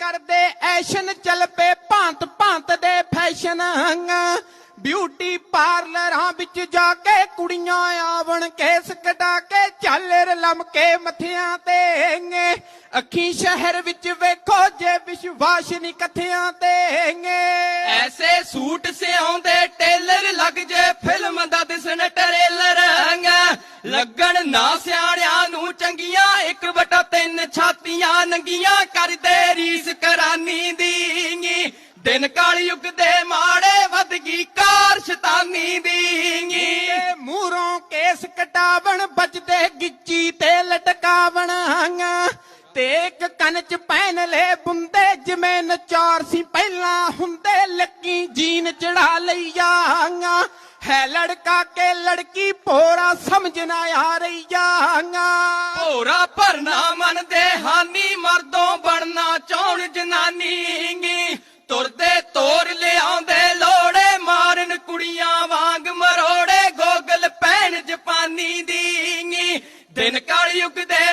ਕਰਦੇ ਐਸ਼ਨ ਚੱਲ ਪਏ ਭਾਂਤ ਭਾਂਤ ਦੇ ਫੈਸ਼ਨ ਬਿਊਟੀ ਪਾਰਲਰਾਂ ਵਿੱਚ ਜਾ ਕੇ ਕੁੜੀਆਂ ਆਵਣ, ਕੇਸ ਕਟਾ ਕੇ ਝਾਲਰ ਲਮਕੇ ਮੱਥਿਆਂ ਤੇ ਅੱਖੀ ਸ਼ਹਿਰ ਵਿੱਚ ਵੇਖੋ ਜੇ ਵਿਸ਼ਵਾਸ ਨਹੀਂ ਕਥਿਆਂ ਤੇ ਐਸੇ ਸੂਟ ਸਿਆਉਂਦੇ ਟੇਲਰ ਲੱਗ ਜੇ ਫਿਲਮ ਦਾ ਦਿਸਣ ਟਰੇਲਰ ਲੱਗਣ ਨਾ ਸਿਆਣਿਆਂ ਨੂੰ ਚੰਗੀਆਂ, ਇੱਕ ਵਟਾ ਤਿੰਨ ਛਾਤੀਆਂ ਨੰਗੀਆਂ ਕਰਦੇ ਰੀਸ ਦਿਨ ਕਾਲ ਯੁੱਗ ਦੇ ਮਾੜੇ ਵੱਧ ਗਈ ਕਾਰ ਸ਼ੈਤਾਨੀ ਦੀ ਮੂਹਰੋਂ ਕੇਸ ਕਟਾਵਣ ਵੱਜਦੇ ਗਿੱਚੀ ਤੇ ਲਟਕਾਵਣ ਤੇ ਇੱਕ ਕੰਨ ਚ ਪਹਿਨ ਲੈ ਬੁੰਦੇ ਜਿਵੇਂ ਨਚਾਰ ਸੀ ਪਹਿਲਾਂ ਹੁੰਦੇ ਲੱਕੀ ਜੀਨ ਚੜਾ ਲਈਆ ਹੈ ਲੜਕਾ ਕੇ ਲੜਕੀ ਭੋਰਾ ਸਮਝ ਨਾ ਆ ਰਹੀਆ ਭੋਰਾ ਭਰਨਾ ਮਨ ਦੇ ਹਾਨੀ ਮਰਦੋਂ ਦਿਨ ਕਾਲ ਯੁੱਗ ਦੇ